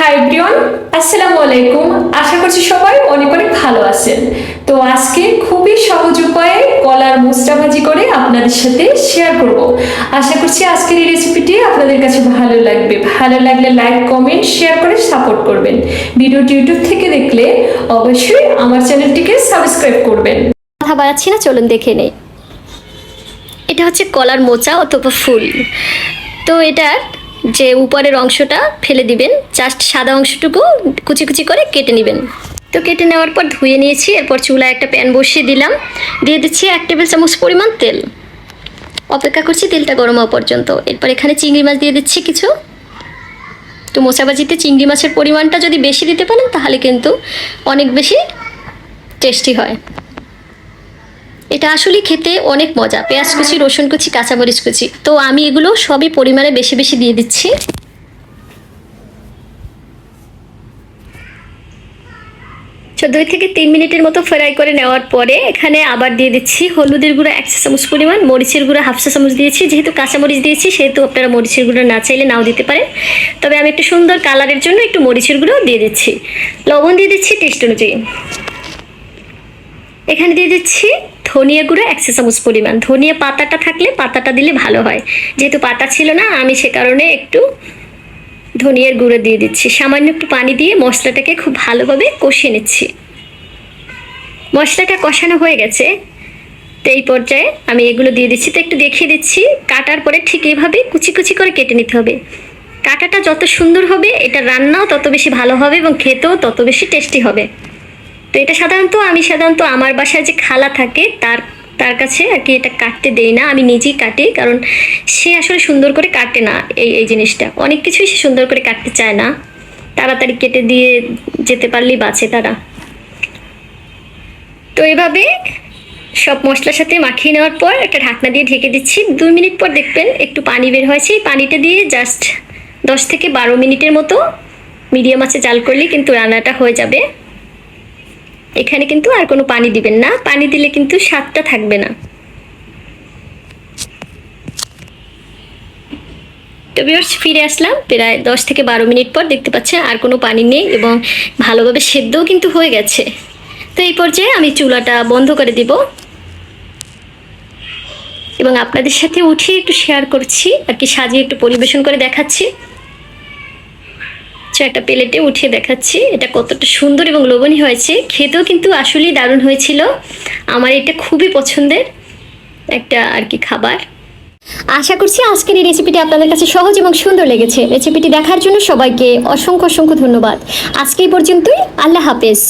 High Brian আসসালামু আলাইকুম। আশা করছি সবাই অনেক অনেক ভালো আছেন। তো আজকে খুবই সহজ উপায়ে কলার মুসটা ভাজি করে আপনাদের সাথে শেয়ার করব। আশা করছি আজকের এই রেসিপিটি আপনাদের কাছে ভালো লাগবে। ভালো লাগলে লাইক কমেন্ট শেয়ার করে সাপোর্ট করবেন। ভিডিওটি ইউটিউব থেকে দেখলে অবশ্যই আমার চ্যানেলটিকে সাবস্ক্রাইব করবেন। কথা বাড়াচ্ছি না, চলুন দেখে নেই। এটা হচ্ছে কলার মোচা অথবা ফুল। তো এটার যে উপরের অংশটা ফেলে দিবেন জাস্ট সাদা অংশটুকু কুচি কুচি করে কেটে নেবেন। তো কেটে নেওয়ার পর ধুয়ে নিয়েছি, এরপর চুলায় একটা প্যান বসিয়ে দিলাম। দিয়ে দিচ্ছি এক টেবিল চামচ পরিমাণ তেল। অপেক্ষা করছি তেলটা গরম হওয়া পর্যন্ত। এরপর এখানে চিংড়ি মাছ দিয়ে দিচ্ছি কিছু। তো মোচাবাজিতে চিংড়ি মাছের পরিমাণটা যদি বেশি দিতে পারেন, তাহলে কিন্তু অনেক বেশি টেস্টি হয়। এটা আসলে খেতে অনেক মজা। পেঁয়াজ কুচি, রসুন কুচি, কাঁচামরিচ কুচি। তো আমি এগুলো সবই পরিমাণে বেশি বেশি দিয়ে দিচ্ছি। দুই থেকে তিন মিনিটের মতো ফ্রাই করে নেওয়ার পরে এখানে আবার দিয়ে দিচ্ছি হলুদের গুঁড়ো এক চা চামচ পরিমাণ, মরিচের গুঁড়ো হাফ চা চামচ দিয়েছি। যেহেতু কাঁচামরিচ দিয়েছি, সেহেতু আপনারা মরিচের গুঁড়ো না চাইলে নাও দিতে পারেন। তবে আমি একটু সুন্দর কালারের জন্য একটু মরিচের গুঁড়ো দিয়ে দিচ্ছি। লবণ দিয়ে দিচ্ছি টেস্ট অনুযায়ী। এখানে দিয়ে দিচ্ছি ধনিয়া গুঁড়ো এক চা চামচ পরিমাণ। ধনিয়া পাতাটা থাকলে পাতাটা দিলে ভালো হয়। যেহেতু পাতা ছিল না, আমি সে কারণে একটু ধনিয়ার গুঁড়ো দিয়ে দিচ্ছি। সামান্য একটু পানি দিয়ে মশলাটাকে খুব ভালোভাবে কষিয়ে নিচ্ছি। মশলাটা কষানো হয়ে গেছে। তো এই পর্যায়ে আমি এগুলো দিয়ে দিচ্ছি। তো একটু দেখিয়ে দিচ্ছি, কাটার পরে ঠিক এভাবে কুচি কুচি করে কেটে নিতে হবে। কাটাটা যত সুন্দর হবে, এটা রান্নাও তত বেশি ভালো হবে এবং খেতেও তত বেশি টেস্টি হবে। তো এটা সাধারণত আমি সাধারণত আমার বাসায় যে খালা থাকে, তার তার কাছে আর কি এটা কাটতে দেই না, আমি নিজেই কাটি কারণ সে আসলে সুন্দর করে কাটে না এই এই জিনিসটা। অনেক কিছুই সে সুন্দর করে কাটতে চায় না। তাড়াতাড়ি কেটে দিয়ে যেতে পারলেই বাঁচে তারা। তো এভাবে সব মশলার সাথে মাখিয়ে নেওয়ার পর একটা ঢাকনা দিয়ে ঢেকে দিচ্ছি। দুই মিনিট পর দেখবেন একটু পানি বের হয়েছে। এই পানিটা দিয়ে জাস্ট দশ থেকে বারো মিনিটের মতো মিডিয়াম আছে জাল করলেই কিন্তু রান্নাটা হয়ে যাবে। এখানে কিন্তু আর কোনো পানি দিবেন না। পানি দিলে কিন্তু স্বাদটা থাকবে না। তো ভিউয়ার্স ফিরে আসলাম। প্রায় দশ থেকে বারো মিনিট পর দেখতে পাচ্ছেন আর কোনো পানি নেই এবং ভালোভাবে সেদ্ধও কিন্তু হয়ে গেছে। তো এই পর্যায়ে আমি চুলাটা বন্ধ করে দিব। এবং আপনাদের সাথে উঠিয়ে একটু শেয়ার করছি, আর কি সাজিয়ে একটু পরিবেশন করে দেখাচ্ছি। আচ্ছা একটা প্লেটে উঠিয়ে দেখাচ্ছি। এটা কতটা সুন্দর এবং লোভনীয় হয়েছে। খেতেও কিন্তু আসলেই দারুণ হয়েছিল। আমার এটা খুবই পছন্দের একটা আর কি খাবার। আশা করছি আজকের এই রেসিপিটি আপনাদের কাছে সহজ এবং সুন্দর লেগেছে। রেসিপিটি দেখার জন্য সবাইকে অসংখ্য অসংখ্য ধন্যবাদ। আজকে এই পর্যন্তই। আল্লাহ হাফেজ।